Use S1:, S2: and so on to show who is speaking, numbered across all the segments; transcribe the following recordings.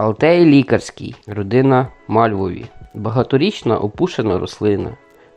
S1: Алтей лікарський, родина Мальвові. Багаторічна опушена рослина.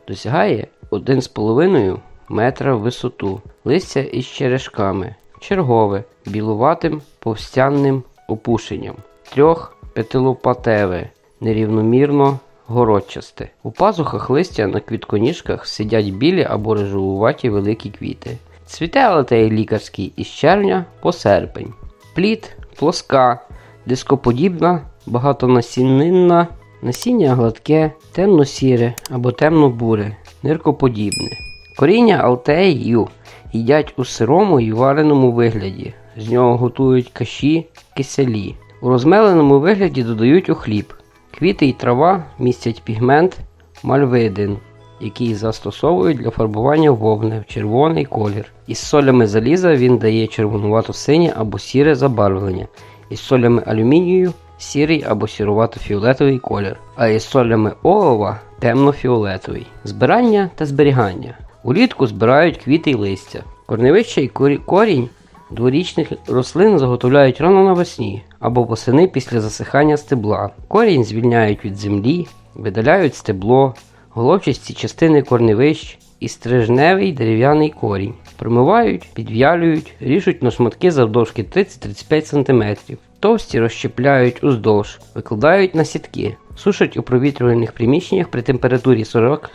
S1: Досягає 1,5 метра в висоту. Листя із черешками. Чергове, білуватим повстянним опушенням. Трьох п'ятилопатеве, нерівномірно городчасте. У пазухах листя на квітконіжках сидять білі або режувуваті великі квіти. Цвіте алтей лікарський із червня по серпень. Плід плоска, дископодібна, багатонасіннинна, насіння гладке, темно-сіре або темно-буре, ниркоподібне. Коріння алтею їдять у сирому і вареному вигляді. З нього готують каші, киселі. У розмеленому вигляді додають у хліб. Квіти і трава містять пігмент мальвидин, який застосовують для фарбування вовни в червоний колір. Із солями заліза він дає червонувато-синє або сіре забарвлення, із солями алюмінію сірий або сірувато-фіолетовий колір, а із солями олова темно-фіолетовий. Збирання та зберігання. Улітку збирають квіти й листя. Корневище і корінь дворічних рослин заготовляють рано навесні або восени після засихання стебла. Корінь звільняють від землі, видаляють стебло, головчасті частини корневищ і стрижневий дерев'яний корінь. Промивають, підв'ялюють, ріжуть на шматки завдовжки 30-35 см. Товсті розщепляють уздовж, викладають на сітки, сушать у провітрювальних приміщеннях при температурі 40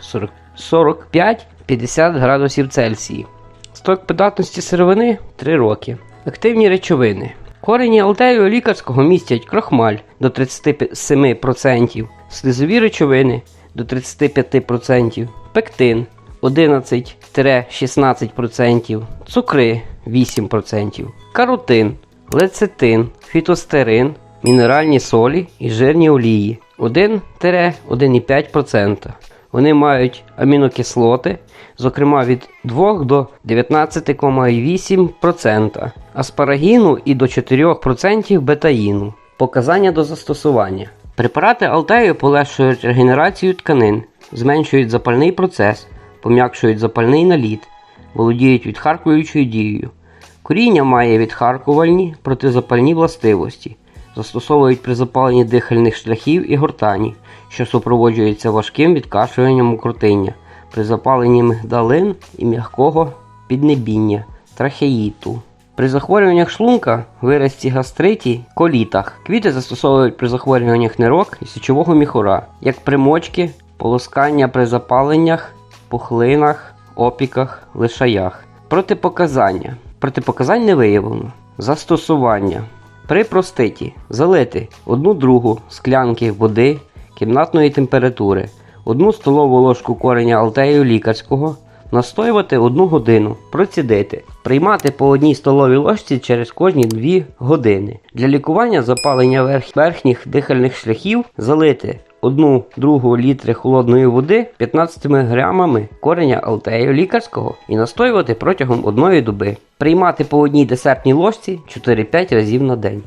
S1: 45-50 градусів Цельсії. Строк придатності сировини 3 роки. Активні речовини. Корені алтею лікарського містять крохмаль до 37%, слизові речовини до 35%, пектин 11-16%, цукри 8%, каротин, лецитин, фітостерин, мінеральні солі і жирні олії 1-1,5%. Вони мають амінокислоти, зокрема від 2 до 19,8% аспарагіну і до 4% бетаїну. Показання до застосування. Препарати алтею полегшують регенерацію тканин, зменшують запальний процес, пом'якшують запальний наліт, володіють відхаркуючою дією. Коріння має відхаркувальні протизапальні властивості, застосовують при запаленні дихальних шляхів і гортані, що супроводжується важким відкашлюванням укротиння, при запаленні мигдалин і м'якого піднебіння, трахеїту. При захворюваннях шлунка, виразці гастриті, колітах. Квіти застосовують при захворюваннях нирок і січового міхура, як примочки, полоскання при запаленнях, пухлинах, опіках, лишаях. Протипоказання. Протипоказань не виявлено. Застосування. При проститі залити 1 другу склянки води кімнатної температури, 1 столову ложку кореня алтею лікарського, настоювати 1 годину, процідити, приймати по одній столовій ложці через кожні 2 години. Для лікування запалення верх- верхніх дихальних шляхів залити 1 другу літри холодної води 15 грамами кореня алтею лікарського і настоювати протягом одної доби. Приймати по одній десертній ложці 4-5 разів на день.